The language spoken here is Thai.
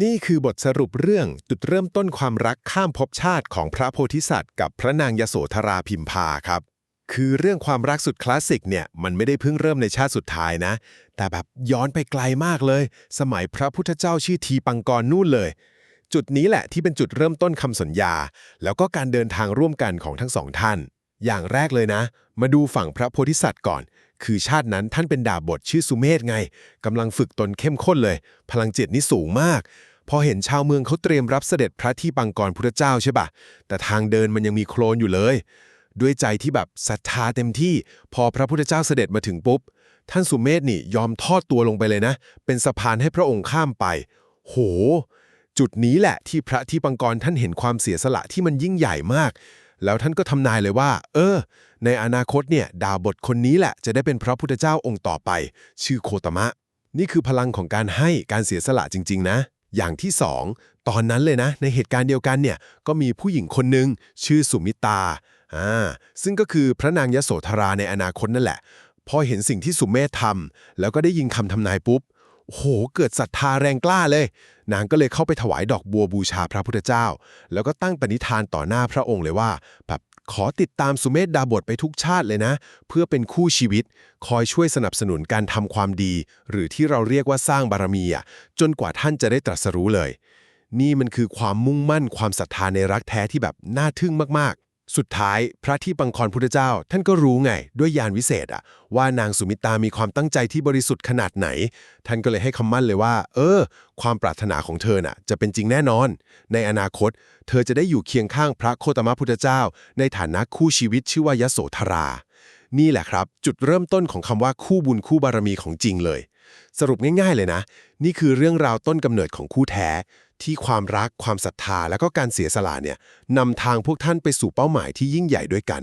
นี่คือบทสรุปเรื่องจุดเริ่มต้นความรักข้ามภพชาติของพระโพธิสัตว์กับพระนางยโสธราพิมพาครับ คือเรื่องความรักสุดคลาสสิกเนี่ยมันไม่ได้เพิ่งเริ่มในชาติสุดท้ายนะ แต่แบบย้อนไปไกลมากเลย สมัยพระพุทธเจ้าชื่อทีปังกรนู่นเลย จุดนี้แหละที่เป็นจุดเริ่มต้นคำสัญญา แล้วก็การเดินทางร่วมกันของทั้งสองท่าน อย่างแรกเลยนะ มาดูฝั่งพระโพธิสัตว์ก่อน คือชาตินั้นท่านเป็นดาบทชื่อสุเมธไงกำลังฝึกตนเข้มข้นเลย พลังจิตนี่สูงมาก พอเห็นชาวเมืองเขาเตรียมรับเสด็จพระที่ปังกรพุทธเจ้าใช่ปะแต่ทางเดินมันยังมีโคลนอยู่เลย ด้วยใจที่แบบศรัทธาเต็มที่ พอพระพุทธเจ้าเสด็จมาถึงปุ๊บ ท่านสุเมธนี่ยอมทอดตัวลงไปเลยนะ เป็นสะพานให้พระองค์ข้ามไป โห จุดนี้แหละที่พระที่ปังกรท่านเห็นความเสียสละที่มันยิ่งใหญ่มาก แล้วท่านก็ทำนายเลยว่า เออ ในอนาคตเนี่ยดาวบทคนนี้แหละจะได้เป็นพระพุทธเจ้าองค์ต่อไป ชื่อโคตมะ นี่คือพลังของการให้การเสียสละจริง ๆ นะ อย่างที่สองตอนนั้นเลยนะ ในเหตุการณ์เดียวกันเนี่ยก็มีผู้หญิงคนหนึ่งชื่อสุมิตาอ่าซึ่งก็คือพระนางยโสธราในอนาคตนั่นแหละ พอเห็นสิ่งที่สุมเมธทำแล้วก็ได้ยินคำทำนายปุ๊บโอ้โหเกิดศรัทธาแรงกล้าเลย นางก็เลยเข้าไปถวายดอกบัวบูชาพระพุทธเจ้า แล้วก็ตั้งปณิธานต่อหน้าพระองค์เลยว่าแบบขอติดตามสุเมธดาบทไปทุกชาติเลยนะ เพื่อเป็นคู่ชีวิต คอยช่วยสนับสนุนการทำความดี หรือที่เราเรียกว่าสร้างบารมีอะจนกว่าท่านจะได้ตรัสรู้เลย นี่มันคือความมุ่งมั่นความศรัทธาในรักแท้ที่แบบน่าทึ่งมากๆ สุดท้ายพระที่ปังครพุทธเจ้า ท่านก็รู้ไง ด้วยญาณวิเศษอะว่านางสุมิตามีความตั้งใจที่บริสุทธิ์ขนาดไหน ท่านก็เลยให้คำมั่นเลยว่า เออ ความปรารถนาของเธอน่ะ จะเป็นจริงแน่นอน ในอนาคต เธอจะได้อยู่เคียงข้างพระโคตมพุทธเจ้า ในฐานะคู่ชีวิตชื่อว่ายโสธรา นี่แหละครับ จุดเริ่มต้นของคำว่าคู่บุญคู่บารมีของจริงเลย สรุปง่ายๆเลยนะ นี่คือเรื่องราวต้นกำเนิดของคู่แท้ ที่ความรักความศรัทธาและก็การเสียสละเนี่ยนำทางพวกท่านไปสู่เป้าหมายที่ยิ่งใหญ่ด้วยกัน